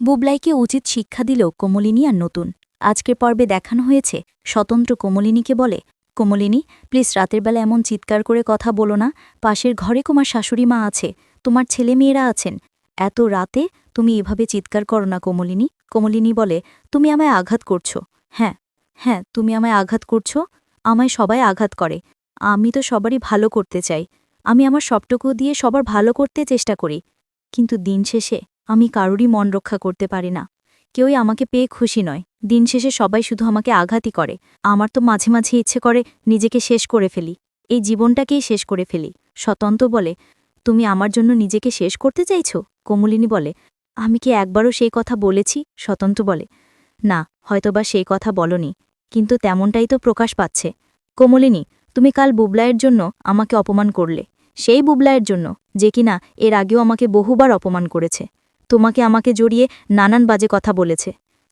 বুবলাইকে উচিত শিক্ষা দিল কোমলিনী আর নতুন। আজকের পর্বে দেখানো হয়েছে, স্বতন্ত্র কোমলিনীকে বলে, কোমলিনী প্লিজ রাতের বেলা এমন চিৎকার করে কথা বলো না। পাশের ঘরে তোমার শাশুড়ি মা আছে, তোমার ছেলে মেয়েরা আছেন। এত রাতে তুমি এভাবে চিৎকার করো না কোমলিনী। কোমলিনী বলে, তুমি আমায় আঘাত করছ। হ্যাঁ হ্যাঁ তুমি আমায় আঘাত করছ? আমায় সবাই আঘাত করে। আমি তো সবারই ভালো করতে চাই। আমি আমার সবটুকু দিয়ে সবার ভালো করতে চেষ্টা করি। কিন্তু দিন শেষে আমি কারোরই মন রক্ষা করতে পারি না। কেউই আমাকে পেয়ে খুশি নয়। দিন শেষে সবাই শুধু আমাকে আঘাতই করে। আমার তো মাঝে মাঝে ইচ্ছে করে নিজেকে শেষ করে ফেলি। এই জীবনটাকেই শেষ করে ফেলি। স্বতন্ত্র বলে, তুমি আমার জন্য নিজেকে শেষ করতে চাইছ? কোমলিনী বলে, আমি কি একবারও সেই কথা বলেছি? স্বতন্ত্র বলে, না, হয়তোবা সেই কথা বলনি, কিন্তু তেমনটাই তো প্রকাশ পাচ্ছে। কোমলিনী, তুমি কাল বুবলায়ের জন্য আমাকে অপমান করলে। সেই বুবলায়ের জন্য, যে কিনা এর আগেও আমাকে বহুবার অপমান করেছে। তোমাকে আমাকে জড়িয়ে নানান বাজে কথা বলেছে।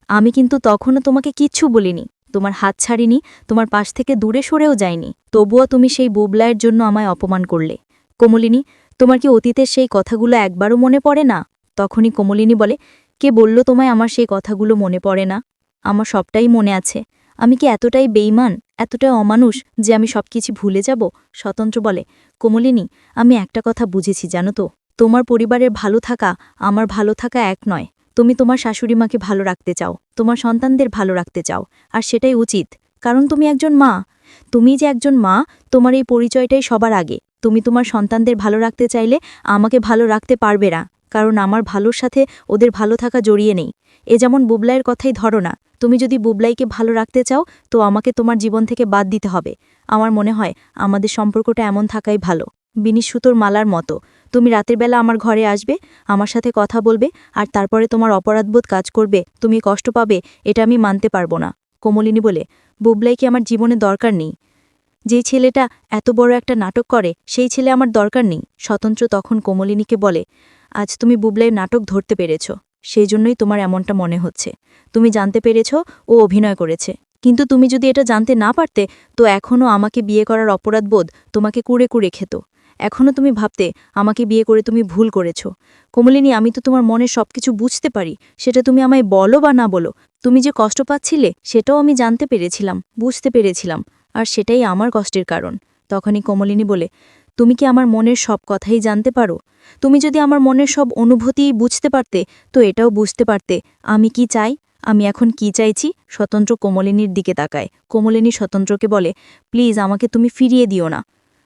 আমি কিন্তু তখনও তোমাকে কিচ্ছু বলিনি। তোমার হাত ছাড়িনি, তোমার পাশ থেকে দূরে সরেও যায়নি তবুও তুমি সেই বুবলায়ের জন্য আমায় অপমান করলে। কোমলিনী, তোমার কি অতীতের সেই কথাগুলো একবারও মনে পড়ে না? তখনই কোমলিনী বলে, কে বলল তোমায় আমার সেই কথাগুলো মনে পড়ে না? আমার সবটাই মনে আছে। আমি কি এতটাই বেইমান এতটাই অমানুষ যে আমি সবকিছু ভুলে যাব? স্বতন্ত্র বলে, কোমলিনী, আমি একটা কথা বুঝেছি জানো তো? তোমার পরিবারের ভালো থাকা আমার ভালো থাকা এক নয়। তুমি তোমার শাশুড়িমাকে ভালো রাখতে চাও, তোমার সন্তানদের ভালো রাখতে চাও, আর সেটাই উচিত। কারণ তুমি একজন মা। তুমি যে একজন মা, তোমার এই পরিচয়টাই সবার আগে। তুমি তোমার সন্তানদের ভালো রাখতে চাইলে আমাকে ভালো রাখতে পারবে না, কারণ আমার ভালোর সাথে ওদের ভালো থাকা জড়িয়ে নেই। এ যেমন বুবলাইয়ের কথাই ধরো না, তুমি যদি বুবলাইকে ভালো রাখতে চাও, তো আমাকে তোমার জীবন থেকে বাদ দিতে হবে। আমার মনে হয়, আমাদের সম্পর্কটা এমন থাকাই ভালো। বিনি সুতোর মালার মতো। তুমি রাতের বেলা আমার ঘরে আসবে, আমার সাথে কথা বলবে আর তারপরে তোমার অপরাধবোধ কাজ করবে, তুমি কষ্ট পাবে, এটা আমি মানতে পারব না। কোমলিনী বলে বুবলাইকে আমার জীবনে দরকার নেই? যে ছেলেটা এত বড় একটা নাটক করে, সেই ছেলে আমার দরকার নেই, স্বতন্ত্র তখন কোমলিনীকে বলে, আজ তুমি বুবলাইয়ের নাটক ধরতে পেরেছ সেই জন্যই তোমার এমনটা মনে হচ্ছে। তুমি জানতে পেরেছ, ও অভিনয় করেছে। কিন্তু তুমি যদি এটা জানতে না পারতে, তো এখনও আমাকে বিয়ে করার অপরাধবোধ তোমাকে কুড়ে কুড়ে খেত। এখনও তুমি ভাবতে আমাকে বিয়ে করে তুমি ভুল করেছ। কোমলিনী, আমি তো তোমার মনের সব কিছু বুঝতে পারি। সেটা তুমি আমায় বলো বা না বলো, তুমি যে কষ্ট পাচ্ছিলে সেটাও আমি জানতে পেরেছিলাম, বুঝতে পেরেছিলাম, আর সেটাই আমার কষ্টের কারণ। তখনই কোমলিনী বলে, তুমি কি আমার মনের সব কথাই জানতে পারো? তুমি যদি আমার মনের সব অনুভূতিই বুঝতে পারতে, তো এটাও বুঝতে পারতে, আমি কি চাই? আমি এখন কি চাইছি? স্বতন্ত্র কোমলিনীর দিকে তাকায়। কোমলিনী স্বতন্ত্রকে বলে, প্লিজ, আমাকে তুমি ফিরিয়ে দিও না।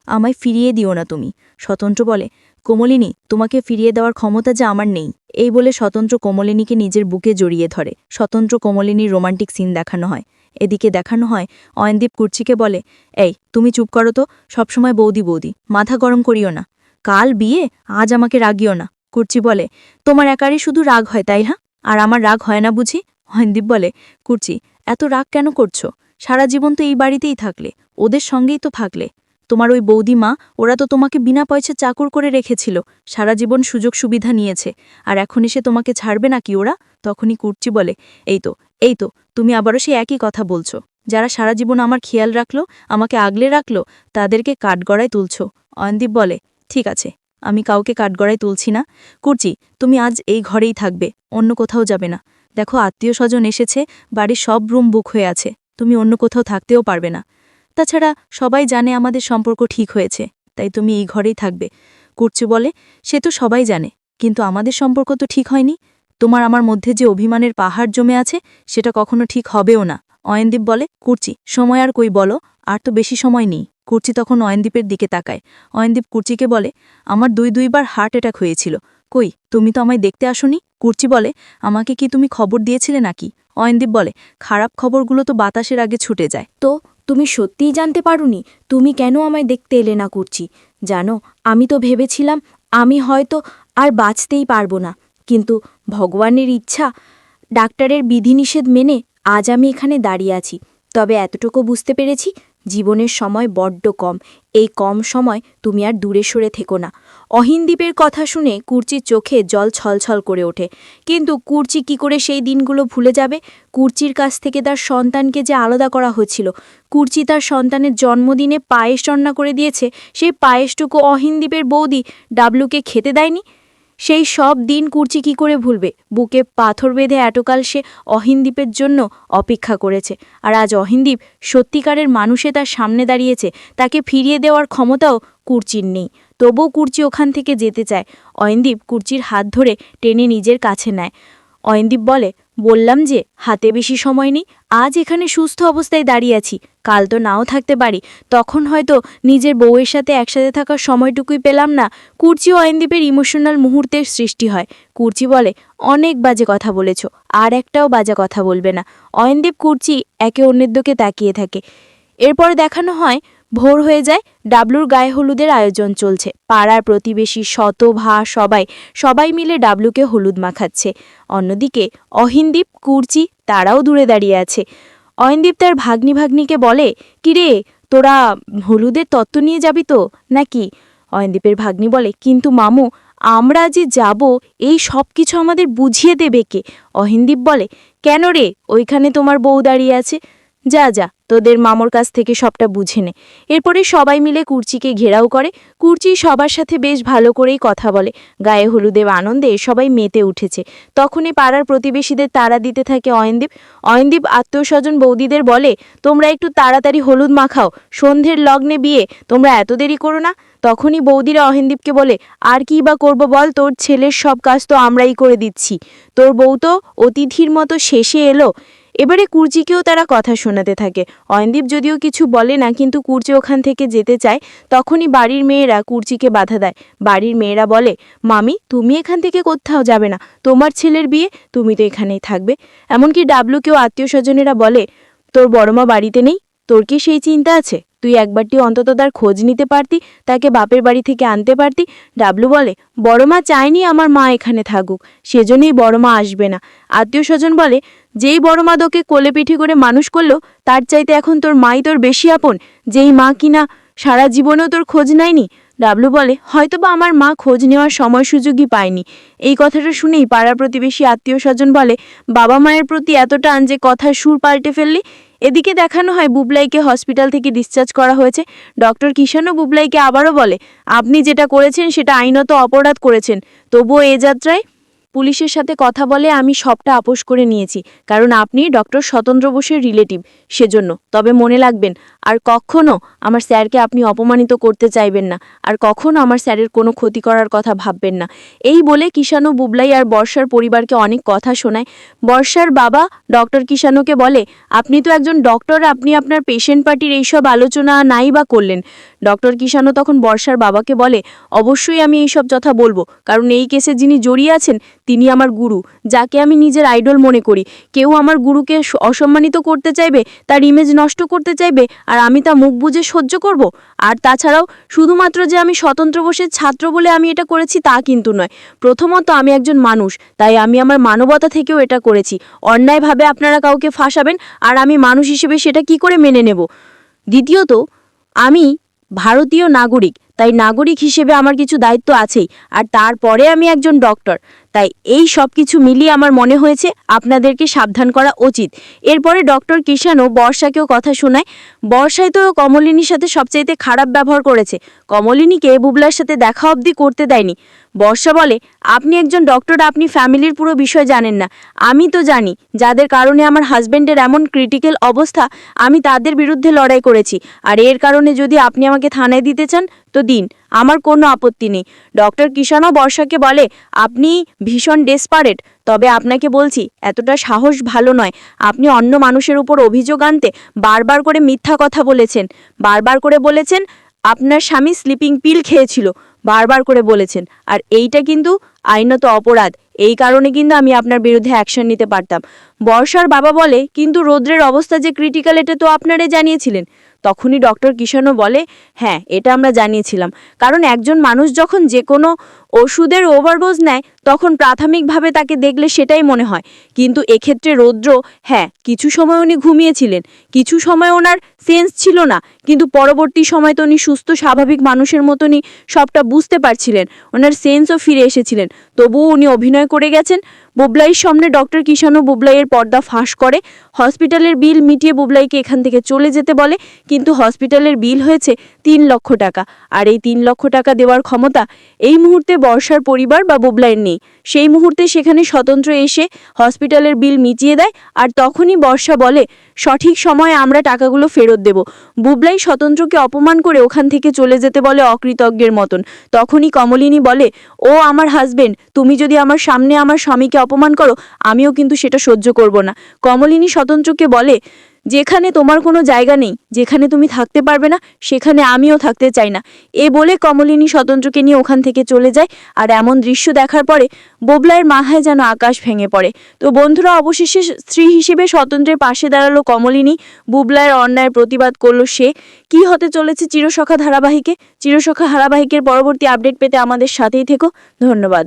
আমায় ফিরিয়ে দিও না তুমি। স্বতন্ত্র বলে, কোমলিনী, তোমাকে ফিরিয়ে দেওয়ার ক্ষমতা যে আমার নেই। এই বলে স্বতন্ত্র কোমলিনীকে নিজের বুকে জড়িয়ে ধরে। স্বতন্ত্র কোমলিনীর রোমান্টিক সিন দেখানো হয়। এদিকে দেখানো হয় অয়নদীপ কুর্চিকে বলে, এই, তুমি চুপ করো তো, সবসময় বৌদি বৌদি, মাথা গরম করিও না। কাল বিয়ে, আজ আমাকে রাগিও না। কুর্চি বলে, তোমার একারই শুধু রাগ হয়, তাই হ্যাঁ আর আমার রাগ হয় না বুঝি? অয়নদীপ বলে, কুর্চি, এত রাগ কেন করছ? সারা জীবন তো এই বাড়িতেই থাকলে, ওদের সঙ্গেই তো থাকলে। তোমার ওই বৌদিমা, ওরা তো তোমাকে বিনা পয়সা চাকর করে রেখেছিল, সারা জীবন সুযোগ সুবিধা নিয়েছে, আর এখন এসে তোমাকে ছাড়বে নাকি ওরা? তখনই কুর্চি বলে, এই তো এই তো, তুমি আবারও সে একই কথা বলছো। যারা সারা জীবন আমার খেয়াল রাখল, আমাকে আগলে রাখল, তাদেরকে কাঠগড়ায় তুলছ। অয়নদীপ বলে, ঠিক আছে, আমি কাউকে কাঠগড়ায় তুলছি না। কুর্চি, তুমি আজ এই ঘরেই থাকবে, অন্য কোথাও যাবে না। দেখো, আত্মীয় স্বজন এসেছে, বাড়ির সব রুম বুক হয়ে আছে, তুমি অন্য কোথাও থাকতেও পারবে না। তাছাড়া সবাই জানে আমাদের সম্পর্ক ঠিক হয়েছে, তাই তুমি এই ঘরেই থাকবে। কুর্চি বলে, সে তো সবাই জানে, কিন্তু আমাদের সম্পর্ক তো ঠিক হয়নি। তোমার আমার মধ্যে যে অভিমানের পাহাড় জমে আছে, সেটা কখনো ঠিক হবেও না। অয়নদীপ বলে, কুর্চি, সময় আর কই বলো, আর তো বেশি সময় নেই। কুর্চি তখন অয়নদীপের দিকে তাকায়। অয়নদীপ কুর্চিকে বলে, আমার দুই দুইবার হার্ট অ্যাটাক হয়েছিল। কই, তুমি তো আমায় দেখতে আসনি? কুর্চি বলে, আমাকে কি তুমি খবর দিয়েছিলে নাকি? অয়নদীপ বলে, খারাপ খবরগুলো তো বাতাসের আগে ছুটে যায়। তো তুমি সত্যিই জানতে পারোনি তুমি কেন আমায় দেখতে এলে না করছি। জানো, আমি তো ভেবেছিলাম আমি হয়তো আর বাঁচতেই পারব না। কিন্তু ভগবানের ইচ্ছা, ডাক্তারের বিধিনিষেধ মেনে আজ আমি এখানে দাঁড়িয়ে আছি। তবে এতটুকু বুঝতে পেরেছি জীবনের সময় বড্ড কম। এই কম সময় তুমি আর দূরে সরে থেকো না। অহিনদ্বীপের কথা শুনে কুর্চির চোখে জল ছলছল করে ওঠে। কিন্তু কুর্চি কি করে সেই দিনগুলো ভুলে যাবে? কুর্চির কাছ থেকে তার সন্তানকে যে আলাদা করা হয়েছিল। কুর্চি তার সন্তানের জন্মদিনে পায়েস রান্না করে দিয়েছে। সেই পায়েসটুকু অহিনদ্বীপের বৌদি ডাবলুকে খেতে দেয়নি? সেই সব দিন কুর্চি কি করে ভুলবে? বুকে পাথর বেঁধে এতকাল সে অহিনদীপের জন্য অপেক্ষা করেছে। আর আজ অহিনদীপ সত্যিকারের মানুষে তার সামনে দাঁড়িয়েছে। তাকে ফিরিয়ে দেওয়ার ক্ষমতাও কুর্চির নেই। তবুও কুর্চি ওখান থেকে যেতে চায়। অয়নদীপ কুর্চির হাত ধরে টেনে নিজের কাছে নেয়। অয়নদীপ বলে, বললাম যে, হাতে বেশি সময় নেই, আজ এখানে সুস্থ অবস্থায় দাঁড়িয়ে আছি। কাল তো নাও থাকতে পারি। তখন হয়তো নিজের বউয়ের সাথে একসাথে থাকার সময়টুকুই পেলাম না। কুর্চি অয়নদীপের ইমোশনাল মুহূর্তের সৃষ্টি হয়। কুর্চি বলে, অনেক বাজে কথা বলেছ, আর একটাও বাজে কথা বলবে না। অয়নদীপ কুর্চি একে অন্যের দিকে তাকিয়ে থাকে। এরপর দেখানো হয় ভোর হয়ে যায়, ডাবলুর গায়ে হলুদের আয়োজন চলছে। পাড়ার প্রতিবেশী শত, ভা, সবাই সবাই মিলে ডাবলুকে হলুদ মাখাচ্ছে। অন্যদিকে, অহিনদীপ, কুর্চি, তারাও দূরে দাঁড়িয়ে আছে। অয়নদীপ তার ভাগ্নি ভাগ্নিকে বলে, কিরে, তোরা হলুদের তত্ত্ব নিয়ে যাবি তো, নাকি? অয়নদীপের ভাগ্নি বলে, কিন্তু মামু, আমরা যে যাব, এই সব কিছু আমাদের বুঝিয়ে দেবে কে? অহিনদীপ বলে, কেন রে, ওইখানে তোমার বউ দাঁড়িয়ে আছে? যা যা, তোদের মামুর কাছ থেকে সবটা বুঝে নে। এরপরে সবাই মিলে কুর্চিকে ঘেরাও করে। কুর্চি সবার সাথে বেশ ভালো করেই কথা বলে। গায়ে হলুদেব আনন্দে সবাই মেতে উঠেছে। তখনই পাড়ার প্রতিবেশীদের তাড়া দিতে থাকে অয়নদীপ। অয়নদীপ আত্মীয়স্বজন বৌদিদের বলে, তোমরা একটু তাড়াতাড়ি হলুদ মাখাও। সন্ধ্যের লগ্নে বিয়ে, তোমরা এত দেরি করো না। তখনই বৌদিরা অহিনদীপকে বলে, আর কি বা করব বল? তোর ছেলের সব কাজ তো আমরাই করে দিচ্ছি। তোর বউ তো অতিথির মতো শেষে এলো। এবারে কুর্চিকেও তারা কথা শোনাতে থাকে। অয়নদীপ যদিও কিছু বলে না, কিন্তু কুর্চি ওখান থেকে যেতে চায়, তখনই বাড়ির মেয়েরা কুর্চিকে বাধা দেয়। বাড়ির মেয়েরা বলে, মামি, তুমি এখান থেকে কোথাও যাবে না। তোমার ছেলের বিয়ে, তুমি তো এখানেই থাকবে। এমনকি ডাবলুকেও আত্মীয় স্বজনেরা বলে, তোর বড়মা বাড়িতে নেই? তোর কি সেই চিন্তা আছে? তুই একবারটি অন্তত তার খোঁজ নিতে পারতি, তাকে বাপের বাড়ি থেকে আনতে পারতি? ডাবলু বলে, বড়মা চায়নি আমার মা এখানে থাকুক। সেজন্যই বড়মা আসবে না। আত্মীয় স্বজন বলে যেই বড় মা তোকে কোলে পিঠে করে মানুষ করল, তার চাইতে এখন তোর মাই তোর বেশি আপন। যেই মা কিনা সারা জীবনেও তোর খোঁজ নেয়নি, ডাবলু বলে, হয়তোবা আমার মা খোঁজ নেওয়ার সময় সুযোগই পায়নি। এই কথাটা শুনেই পাড়া প্রতিবেশী আত্মীয় স্বজন বলে, বাবা মায়ের প্রতি এত টান যে কথার সুর পাল্টে ফেললি? এদিকে দেখানো হয় বুবলাইকে হসপিটাল থেকে ডিসচার্জ করা হয়েছে। ডক্টর কিষানও বুবলাইকে আবারও বলে, আপনি যেটা করেছেন সেটা আইনত অপরাধ করেছেন। তবুও এ যাত্রায় পুলিশের সাথে কথা বলে আমি সবটা আপোষ করে নিয়েছি, কারণ আপনি ডক্টর স্বতন্ত্র বোসের রিলেটিভ, সেজন্য। তবে মনে লাগবেন আর কখনো আমার স্যারকে আপনি অপমানিত করতে চাইবেন না, আর কখনও আমার স্যারের কোনো ক্ষতি করার কথা ভাববেন না। এই বলে কিষানু বুবলাই আর বর্ষার পরিবারকে অনেক কথা শোনায়। বর্ষার বাবা ডক্টর কিষানুকে বলে, আপনি তো একজন ডক্টর, আপনি আপনার পেশেন্ট পার্টির এইসব আলোচনা নাই বা করলেন। ডক্টর কিষানু তখন বর্ষার বাবাকে বলে, অবশ্যই আমি এইসব কথা বলব, কারণ এই কেসে যিনি জড়িয়ে আছেন তিনি আমার গুরু, যাকে আমি নিজের আইডল মনে করি। কেউ আমার গুরুকে অসম্মানিত করতে চাইবে, তার ইমেজ নষ্ট করতে চাইবে, আর আমি তা মুখ বুঝে সহ্য করব? আর তাছাড়াও, শুধুমাত্র যে আমি স্বতন্ত্র বসে ছাত্র বলে আমি এটা করেছি তা কিন্তু নয়। প্রথমত আমি একজন মানুষ, তাই আমি আমার মানবতা থেকেও এটা করেছি। অন্যায়ভাবে আপনারা কাউকে ফাঁসাবেন, আর আমি মানুষ হিসেবে সেটা কি করে মেনে নেব? দ্বিতীয়ত, আমি ভারতীয় নাগরিক তাই নাগরিক হিসেবে আমার কিছু দায়িত্ব আছেই, আর তারপরে আমি একজন ডক্টর। তাই এই সব কিছু মিলিয়ে আমার মনে হয়েছে আপনাদেরকে সাবধান করা উচিত। এরপরে ডক্টর কিষানও বর্ষাকেও কথা শোনায়। বর্ষায় তো কমলিনীর সাথে সবচাইতে খারাপ ব্যবহার করেছে। কমলিনীকে বুবলার সাথে দেখা অবধি করতে দেয়নি। বর্ষা বলে, আপনি একজন ডক্টর, আপনি ফ্যামিলির পুরো বিষয় জানেন না। আমি তো জানি, যাদের কারণে আমার হাজব্যান্ডের এমন ক্রিটিক্যাল অবস্থা, আমি তাদের বিরুদ্ধে লড়াই করেছি। আর এর কারণে যদি আপনি আমাকে থানায় দিতে চান তো দিন। আমার কোনো আপত্তি নেই। ডক্টর কিষানও বর্ষাকে বলে, আপনি ভীষণ ডেসপারেট তবে আপনাকে বলছি, এতটা সাহস ভালো নয়। আপনি অন্য মানুষের উপর অভিযোগ আনতে বারবার করে মিথ্যা কথা বলেছেন। বারবার করে বলেছেন, আপনার স্বামী স্লিপিং পিল খেয়েছিল। বারবার করে বলেছেন। আর এইটা কিন্তু আইনত অপরাধ। এই কারণে কিন্তু আমি আপনার বিরুদ্ধে অ্যাকশন নিতে পারতাম। বর্ষার বাবা বলে, কিন্তু রৌদ্রের অবস্থা যে ক্রিটিক্যাল এটা তো আপনারাই জানিয়েছিলেন। তখনই ডক্টর কিষানও বলে হ্যাঁ এটা আমরা জানিয়েছিলাম। কারণ একজন মানুষ যখন যে কোনো ওষুধের ওভারডোজ নেয়, তখন প্রাথমিকভাবে তাকে দেখলে সেটাই মনে হয়। কিন্তু এক্ষেত্রে রৌদ্র হ্যাঁ কিছু সময় উনি ঘুমিয়েছিলেন, কিছু সময় ওনার সেন্স ছিল না, কিন্তু পরবর্তী সময় তো উনি সুস্থ, স্বাভাবিক মানুষের মতনই সবটা বুঝতে পারছিলেন, ওনার সেন্সও ফিরে এসেছিলেন। তবুও উনি অভিনয় করে গেছেন। বুবলাইয়ের সামনে ডক্টর কিষানও বুবলাইয়ের পর্দা ফাঁস করে। হসপিটালের বিল মিটিয়ে বুবলাইকে এখান থেকে চলে যেতে বলে। কিন্তু হসপিটালের বিল হয়েছে তিন লক্ষ টাকা। আর এই তিন লক্ষ টাকা দেওয়ার ক্ষমতা এই মুহূর্তে বর্ষার পরিবার বা বুবলাইয়ের নেই। সেই মুহূর্তে সেখানে স্বতন্ত্র এসে হসপিটালের বিল মিটিয়ে দেয় আর তখনই বর্ষা বলে, সঠিক সময়ে আমরা টাকাগুলো ফেরত দেব। বুবলাই স্বতন্ত্রকে অপমান করে ওখান থেকে চলে যেতে বলে অকৃতজ্ঞের মতন। তখনই কমলিনী বলে, ও আমার হাজবেন্ড তুমি যদি আমার সামনে আমার স্বামীকে অপমান করো, আমিও কিন্তু সেটা সহ্য করব না। কমলিনী স্বতন্ত্রকে বলে যেখানে তোমার কোনো জায়গা নেই, যেখানে তুমি থাকতে পারবে না, সেখানে আমিও থাকতে চাই না। এ বলে কমলিনী স্বতন্ত্রকে নিয়ে ওখান থেকে চলে যায় আর এমন দৃশ্য দেখার পরে বোবলাইয়ের মাথায় যেন আকাশ ভেঙে পড়ে। তো বন্ধুরা, অবশেষে স্ত্রী হিসেবে স্বতন্ত্রের পাশে দাঁড়াল কমলিনী। বুবলাইয়ের অন্যায়ের প্রতিবাদ করল সে। কি হতে চলেছে চিরসখা ধারাবাহিকে? চিরসখা ধারাবাহিকের পরবর্তী আপডেট পেতে আমাদের সাথেই থেকো। ধন্যবাদ।